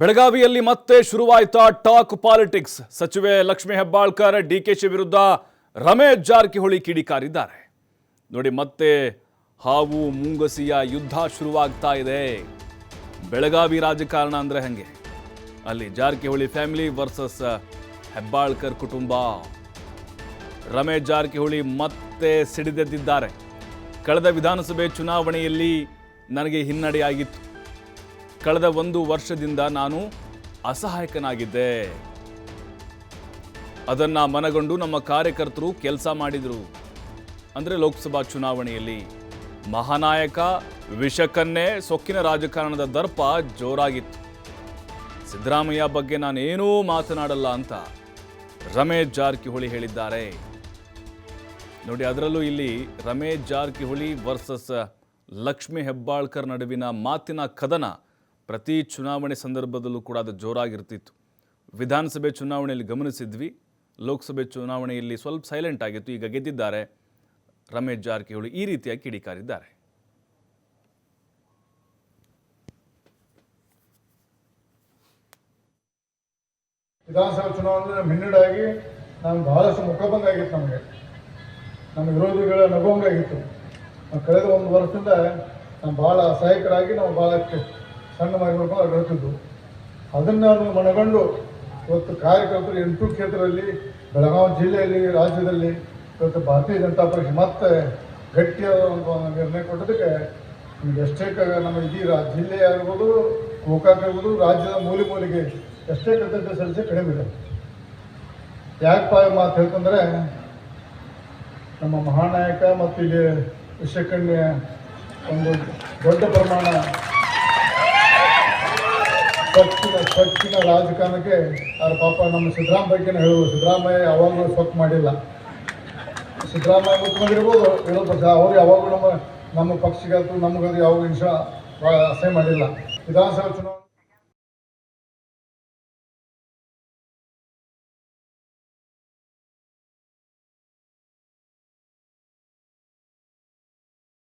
ಬೆಳಗಾವಿಯಲ್ಲಿ ಮತ್ತೆ ಶುರುವಾಯ್ತಾ talk politics. ಸಚಿವೆ ಲಕ್ಷ್ಮೀ ಹೆಬ್ಬಾಳ್ಕರ್ ಡಿಕೆಶಿ ವಿರುದ್ಧ ರಮೇಶ್ ಜಾರಕಿಹೊಳಿ ಕಿಡಿಕಾರಿದ್ದಾರೆ. ನೋಡಿ ಮತ್ತೆ ಹಾವು ಮುಂಗಸಿಯ ಯುದ್ಧ ಶುರುವಾಗ್ತಾ ಇದೆ. ಬೆಳಗಾವಿ ರಾಜಕಾರಣ ಅಂದರೆ ಹಂಗೆ? ಅಲ್ಲಿ ಜಾರಕಿಹೊಳಿ ಫ್ಯಾಮಿಲಿ ವರ್ಸಸ್ ಹೆಬ್ಬಾಳ್ಕರ್ ಕುಟುಂಬ. ರಮೇಶ್ ಜಾರಕಿಹೊಳಿ ಮತ್ತೆ ಸಿಡಿದೆದ್ದಿದ್ದಾರೆ. ಕಳೆದ ವಿಧಾನಸಭೆ ಚುನಾವಣೆಯಲ್ಲಿ ನನಗೆ ಹಿನ್ನಡೆಯಾಗಿತ್ತು. ಕಳೆದ ಒಂದು ವರ್ಷದಿಂದ ನಾನು ಅಸಹಾಯಕನಾಗಿದ್ದೆ. ಅದನ್ನ ಮನಗೊಂಡು ನಮ್ಮ ಕಾರ್ಯಕರ್ತರು ಕೆಲಸ ಮಾಡಿದರು. ಅಂದರೆ ಲೋಕಸಭಾ ಚುನಾವಣೆಯಲ್ಲಿ ಮಹಾನಾಯಕ ವಿಷಕನ್ನೇ ಸೊಕ್ಕಿನ ರಾಜಕಾರಣದ ದರ್ಪ ಜೋರಾಗಿತ್ತು. ಸಿದ್ದರಾಮಯ್ಯ ಬಗ್ಗೆ ನಾನೇನೂ ಮಾತನಾಡಲ್ಲ ಅಂತ ರಮೇಶ್ ಜಾರಕಿಹೊಳಿ ಹೇಳಿದ್ದಾರೆ. ನೋಡಿ, ಅದರಲ್ಲೂ ಇಲ್ಲಿ ರಮೇಶ್ ಜಾರಕಿಹೊಳಿ ವರ್ಸಸ್ ಲಕ್ಷ್ಮೀ ಹೆಬ್ಬಾಳ್ಕರ್ ನಡುವಿನ ಮಾತಿನ ಕದನ ಪ್ರತಿ ಚುನಾವಣೆ ಸಂದರ್ಭದಲ್ಲೂ ಕೂಡ ಅದು ಜೋರಾಗಿರ್ತಿತ್ತು. ವಿಧಾನಸಭೆ ಚುನಾವಣೆಯಲ್ಲಿ ಗಮನಿಸಿದ್ವಿ, ಲೋಕಸಭೆ ಚುನಾವಣೆಯಲ್ಲಿ ಸ್ವಲ್ಪ ಸೈಲೆಂಟ್ ಆಗಿತ್ತು, ಈಗ ಗೆದ್ದಿದ್ದಾರೆ. ರಮೇಶ್ ಜಾರಕಿಹೊಳಿ ಈ ರೀತಿಯಾಗಿ ಕಿಡಿಕಾರಿದ್ದಾರೆ. ವಿಧಾನಸಭಾ ಚುನಾವಣೆ ಹಿನ್ನಡೆಯಾಗಿ ನಾನು ಬಹಳಷ್ಟು ಮುಖಭಂಗ ಆಗಿತ್ತು ನಮಗೆ. ನಮ್ಮ ವಿರೋಧಿಗಳ ನಗೋಂಗಾಗಿತ್ತು ಕಳೆದ ಒಂದು ವರ್ಷದಿಂದ ನಾವು ಬಹಳ ಅಸಹಾಯಕರಾಗಿ ನಾವು ಭಾಳ ಸಣ್ಣ ಅವ್ರು ಹೇಳ್ತಿದ್ದು ಅದನ್ನು ನಾನು ಮನಗಂಡು ಇವತ್ತು ಕಾರ್ಯಕರ್ತರು ಎಂಟು ಕ್ಷೇತ್ರದಲ್ಲಿ, ಬೆಳಗಾವಿ ಜಿಲ್ಲೆಯಲ್ಲಿ, ರಾಜ್ಯದಲ್ಲಿ ಇವತ್ತು ಭಾರತೀಯ ಜನತಾ ಪಕ್ಷ ಮತ್ತೆ ಗಟ್ಟಿಯಾದ ಒಂದು ನಿರ್ಣಯ ಕೊಟ್ಟದಕ್ಕೆ ಎಷ್ಟೇ ನಮ್ಮ ಇಡೀ ರಾ ಜಿಲ್ಲೆ ಆಗಿರ್ಬೋದು ರಾಜ್ಯದ ಮೂಲೆ ಮೂಲೆಗೆ ಎಷ್ಟೇ ಕೃತಜ್ಞತೆ ಸಲ್ಲಿಸಿ ಕಡಿಮೆ ಇದೆ. ಯಾಕಪ್ಪ ಮಾತು ಹೇಳ್ತಂದ್ರೆ, ನಮ್ಮ ಮಹಾನಾಯಕ ಮತ್ತು ಇಲ್ಲಿ ವಿಷಕನ್ಯ ಒಂದು ದೊಡ್ಡ ಪ್ರಮಾಣ ಸ್ವಚ್ಛಿನ ಸ್ವಚ್ಛಿನ ರಾಜಕಾರಣಕ್ಕೆ ಅವ್ರ ಪಾಪ ನಮ್ಮ ಸಿದ್ದರಾಮ ಬಗ್ಗೆನೇ ಹೇಳುವುದು ಸಿದ್ದರಾಮಯ್ಯ ಯಾವಾಗಲೂ ಸ್ವಚ್ಛ ಮಾಡಿಲ್ಲ. ಸಿದ್ದರಾಮಯ್ಯ ಮುಖ್ಯಮಂತ್ರಿರ್ಬೋದು ಹೇಳೋ ಪಕ್ಷ ಅವ್ರು ಯಾವಾಗಲೂ ನಮ್ಮ ನಮ್ಮ ಅಥವಾ ನಮಗದು ಯಾವಾಗ ಭಾಳ ಅಸಹ್ಯ ಮಾಡಿಲ್ಲ. ವಿಧಾನಸಭೆ ಚುನಾವಣೆ